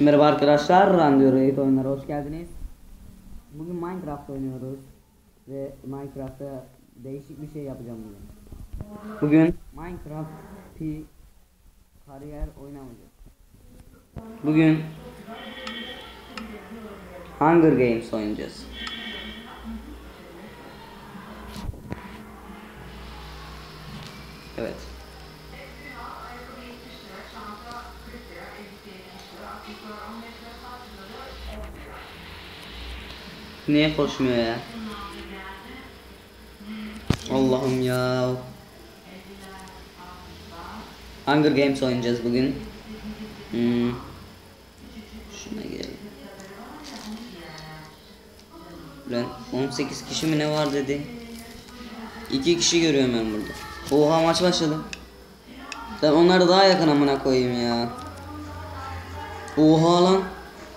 Merhaba arkadaşlar, Randio Raid oyunlara hoş geldiniz. Bugün Minecraft oynuyoruz ve Minecraft'ta değişik bir şey yapacağım bugün. Bugün Minecraft P kariyer oynamayacağız. Bugün Hunger Games oynayacağız. Evet. Niye koşmuyor ya? Allah'ım ya. Hunger Games oynayacağız bugün. Hmm. Şuna gel. Lan 18 kişi mi ne var dedi. 2 kişi görüyorum ben burada. Oha maç başladı. Ben onları daha yakın amına koyayım ya. Oha lan.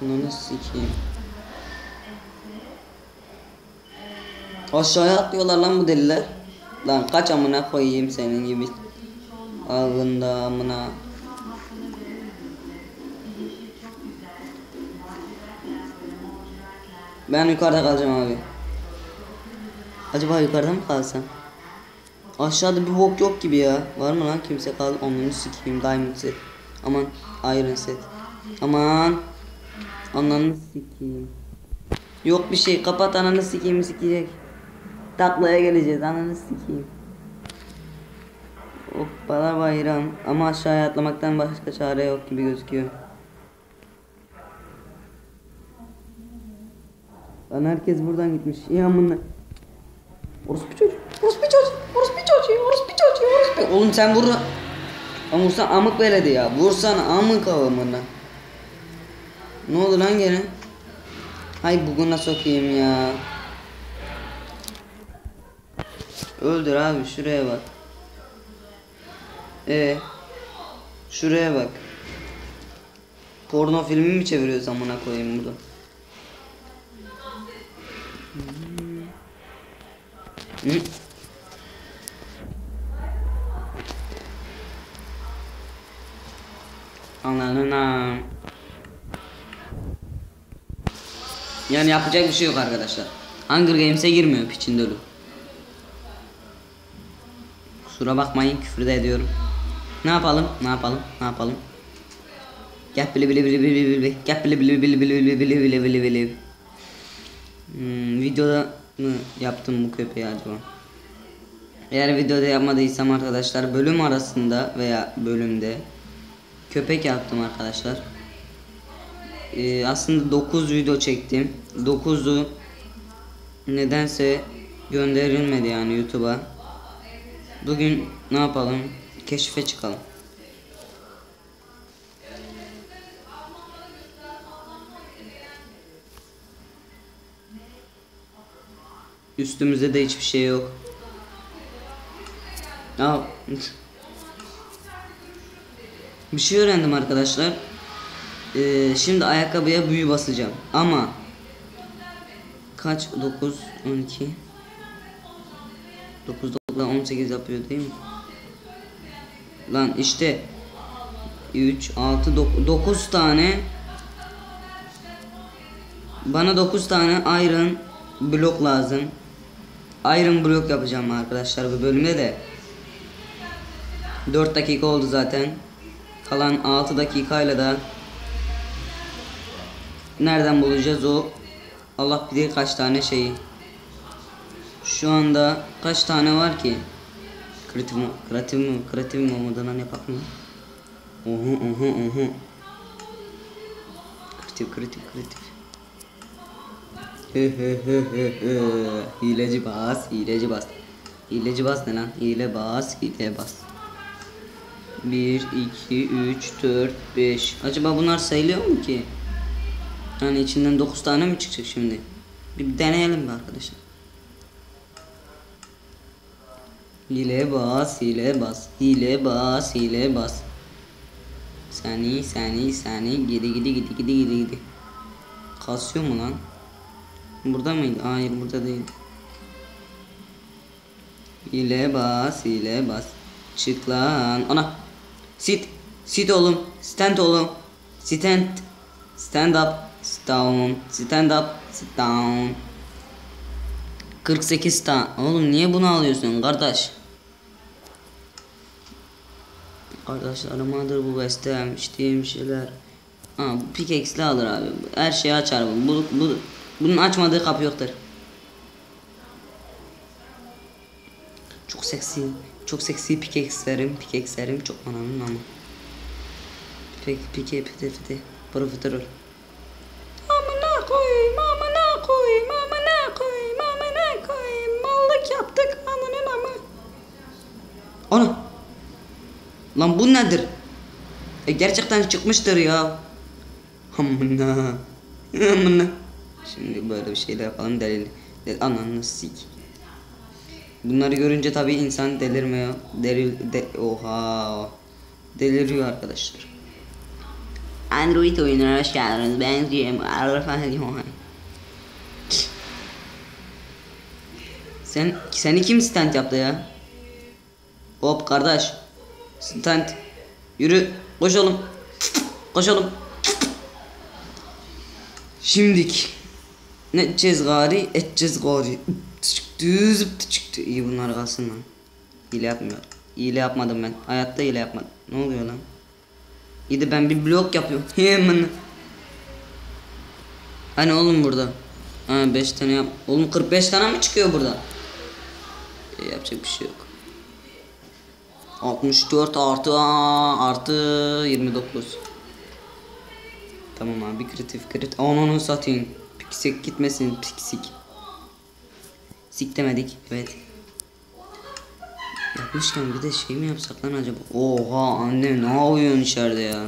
Bunu sikeyim. Aşağıya atlıyorlar lan bu deliler. Lan kaç amına koyayım senin gibi. Ağında amına. Ben yukarıda kalacağım abi. Acaba yukarıda mı kalsam? Aşağıda bir bok yok gibi ya. Var mı lan kimse kaldı? Onları sikeyim. Diamond set. Aman iron set. Aman. Ananı sikeyim. Yok bir şey. Kapat ananı sikeyim sikecek. Taklaya geleceğiz ananı sikeyim. Hoppala bayram. Ama aşağıya atlamaktan başka çare yok gibi gözüküyor. Lan herkes buradan gitmiş. İyi amına. Orospu çocuk. Orospu çocuk. Orospu çocuğu. Orospu çocuğu. Orospu. Oğlum sen vur. Lan vursan amık veledi ya. Vursan amık avamına. Ne oldu lan gene? Hay buguna sokayım ya. Öldür abi şuraya bak. E şuraya bak. Porno filmi mi çeviriyoruz amına koyayım burada? Hı? Anladın Yani yapacak bir şey yok arkadaşlar. Hunger Games'e girmiyor piçin dolu. Kusura bakmayın küfür de ediyorum. Ne yapalım? Ne yapalım? Ne yapalım? Gel bili bili bili bili bili bili. Gel bili bili bili bili bili bili bili bili bili. Hmm, videoda mı yaptım bu köpeği acaba? Eğer videoda yapmadıysam arkadaşlar bölüm arasında veya bölümde köpek yaptım arkadaşlar. Ee, aslında 9 video çektim. 9'u nedense gönderilmedi yani YouTube'a. Bugün ne yapalım? Keşfe çıkalım. Üstümüzde de hiçbir şey yok. Ya bir şey öğrendim arkadaşlar. Ee, şimdi ayakkabıya büyü basacağım. Ama kaç 9 12 9 9 18 yapıyor değil mi? Lan işte 3 6 9 tane bana 9 tane iron blok lazım. Iron blok yapacağım arkadaşlar bu bölümde de. 4 dakika oldu zaten. Kalan 6 dakikayla da nereden bulacağız o Allah bilir kaç tane şeyi. Şu anda kaç tane var ki? Kreatif mi? Kreatif mi? Kreatif mi olmadan ne mı? Oho oho oho. Kreatif kreatif kreatif. Hileci bas, hileci bas. Hileci bas ne lan? Hile bas, hile bas. 1, 2, 3, 4, 5. Acaba bunlar sayılıyor mu ki? Yani içinden 9 tane mi çıkacak şimdi? Bir deneyelim mi arkadaşlar? Hile bas, hile bas, hile bas, hile bas. Sani, sani, sani, gidi gidi gidi gidi gidi gidi. Kasıyor mu lan? Burada mıydı? Hayır burada değil. Hile bas, hile bas. Çık lan. Ana. Sit. Sit oğlum. Stand oğlum. Stand. Stand up, sit down, stand up, sit down. 48 tane. Oğlum niye bunu alıyorsun kardeş? Arkadaşlarımadır bu bestem, içtiğim şeyler. Ha, bu pickaxe'li alır abi. Her şeyi açar bu. bu, bu bunun açmadığı kapı yoktur. Çok seksi, çok seksi pickaxe'lerim, pickaxe'lerim çok anamın ama. Peki, pike, pite, pite, profiterol. Amına koyayım, amına koyayım, amına koyayım, amına koyayım. Mallık yaptık, ananın amı. Ana. Lan bu nedir? E gerçekten çıkmıştır ya. Amına. Amına. Şimdi böyle bir şeyler yapalım delil. Del ananı sik. Bunları görünce tabii insan delirmiyor. Delir de oha. Deliriyor arkadaşlar. Android oyunlara hoş geldiniz. Ben Cem. Sen seni kim stand yaptı ya? Hop kardeş. Stand. Yürü. Koş oğlum. Koş oğlum. Şimdik. Ne edeceğiz gari? Edeceğiz gari. Zıptı çıktı. İyi bunlar kalsın lan. Hile yapmıyor. Hile yapmadım ben. Hayatta hile yapmadım. Ne oluyor lan? İyi de ben bir blok yapıyorum. Hemen. Hani oğlum burada? Ha 5 tane yap. Oğlum 45 tane mi çıkıyor burada? E, yapacak bir şey yok. 64 artı aa, artı 29. Tamam abi kritif krit. Ananı satayım. Piksik gitmesin piksik. Sik demedik. Evet. Yapmışken bir de şey mi yapsak lan acaba? Oha anne ne yapıyorsun içeride ya?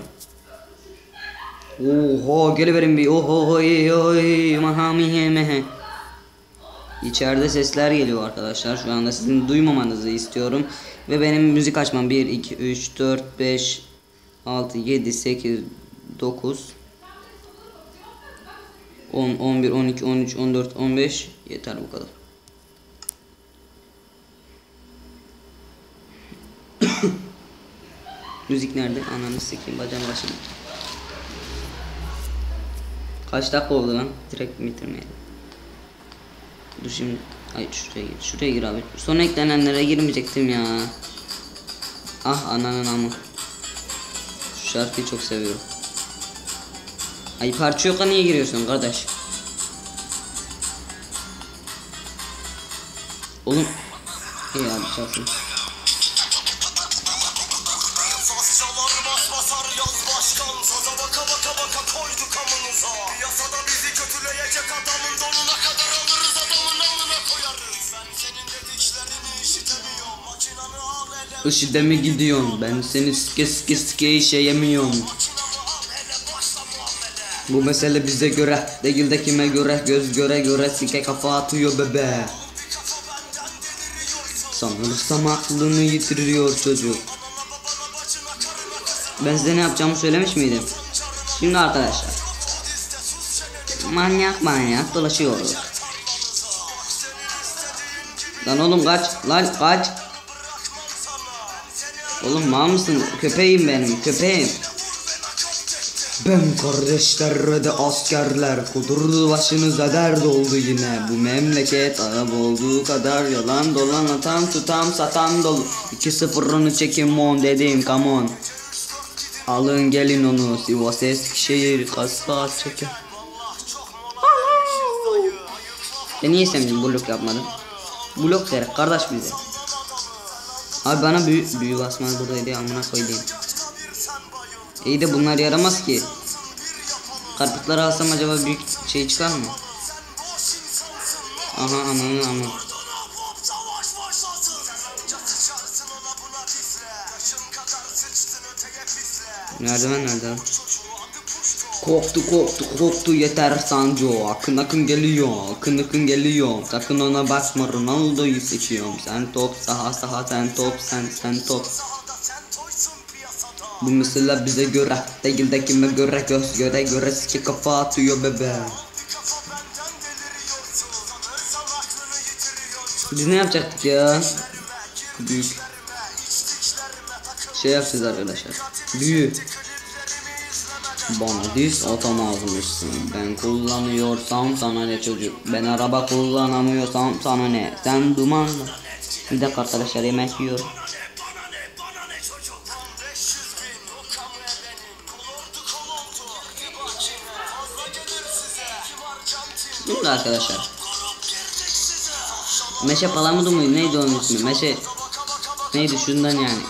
Oha geliverin bir oho oy oy mahami mehe. İçeride sesler geliyor arkadaşlar. Şu anda sizin duymamanızı istiyorum. Ve benim müzik açmam 1, 2, 3, 4, 5, 6, 7, 8, 9, 10, 11, 12, 13, 14, 15 yeter bu kadar. Müzik nerede? Ananı sikeyim bacağım başım. Kaç dakika oldu lan? Direkt bitirmeyelim. Dur şimdi. Ay şuraya gir. Şuraya gir abi. Son eklenenlere girmeyecektim ya. Ah ananın amı. Şu şarkıyı çok seviyorum. Ay parça yok niye giriyorsun kardeş? Oğlum. İyi abi çalsın. IŞİD'e mi gidiyorsun? Ben seni sike sike sike işe yemiyorum. Bu mesele bize göre değil de kime göre göz göre göre sike kafa atıyor bebe. Sanırsam aklını yitiriyor çocuk. Ben size ne yapacağımı söylemiş miydim? Şimdi arkadaşlar manyak manyak dolaşıyoruz. Lan oğlum kaç lan kaç. Oğlum mal mısın? Köpeğim benim köpeğim. Ben kardeşler de askerler Kudurdu başınıza dert oldu yine Bu memleket Arap olduğu kadar Yalan dolan atan tutam satan dolu 2-0'ını çekin mon dedim come on Alın gelin onu Sivas Eskişehir Kaspa çekin E niye sen blok yapmadın? Blok der kardeş bize Abi bana büyü, büyü basmaz buradaydı amına koyayım İyi de bunlar yaramaz ki. Karputları alsam acaba büyük şey çıkar mı? Aha ananı pisle Merdiven nerede? Korktu korktu korktu yeter Sancho Akın akın geliyor akın akın geliyor. Sakın ona bakma Ronaldo'yu seçiyorum. Sen top saha saha sen top sen sen top. Bu mesela bize göre değil de kime göre göz göre göre siki kafa atıyor bebe. Biz ne yapacaktık ya? Büyük. Şey yapacağız arkadaşlar. Büyü Kliplerimi izleme de Bana düz otomazmışsın Ben kullanıyorsam sana ne çocuk? Ben araba kullanamıyorsam sana ne? Sen dumanla Bir dakika arkadaşlar yemek yiyorum Bana ne bana ne çocuk 500 bin o kamu benim Kolordu kolordu Fazla gelir size Kibar cantim Dur arkadaşlar? Meşe palamudu muydu? Neydi onun ismi? Meşe. Neydi? Şundan yani.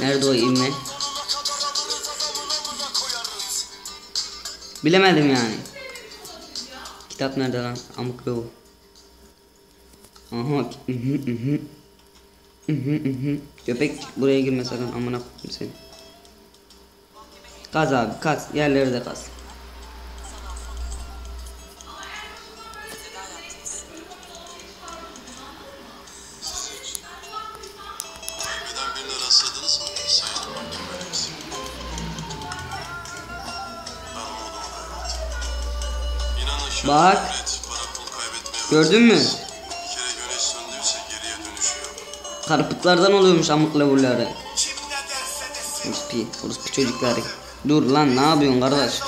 Nerede o ivme Bilemedim yani. Kitap nerede lan? Amık o Aha. Köpek buraya girme sakın amına koyayım seni. Kaz abi kaz. Yerleri de kaz geriye dönüşü yok. Karpıtlardan oluyormuş amık desin Orospi, orospi çocukları. Dur lan ne yapıyorsun kardeş?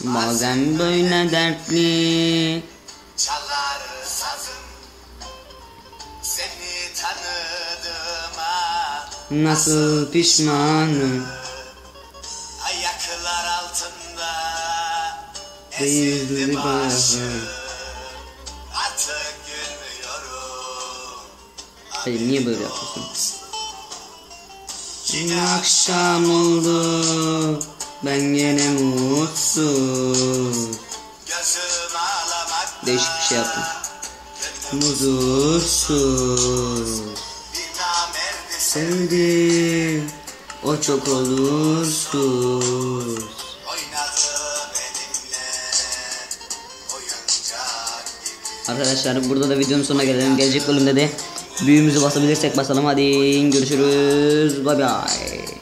Bazen böyle dertli. Nasıl pişmanım Başım. başım Artık gülmüyorum Hayır niye böyle yapıyorsun Yine akşam oldu Ben gene mutsuz Değişik bir şey yaptım. Namerdi Sevdim O çok olursuz Arkadaşlar burada da videonun sonuna gelelim. Gelecek bölümde de büyüğümüzü basabilirsek basalım. Hadi görüşürüz. Bay bay.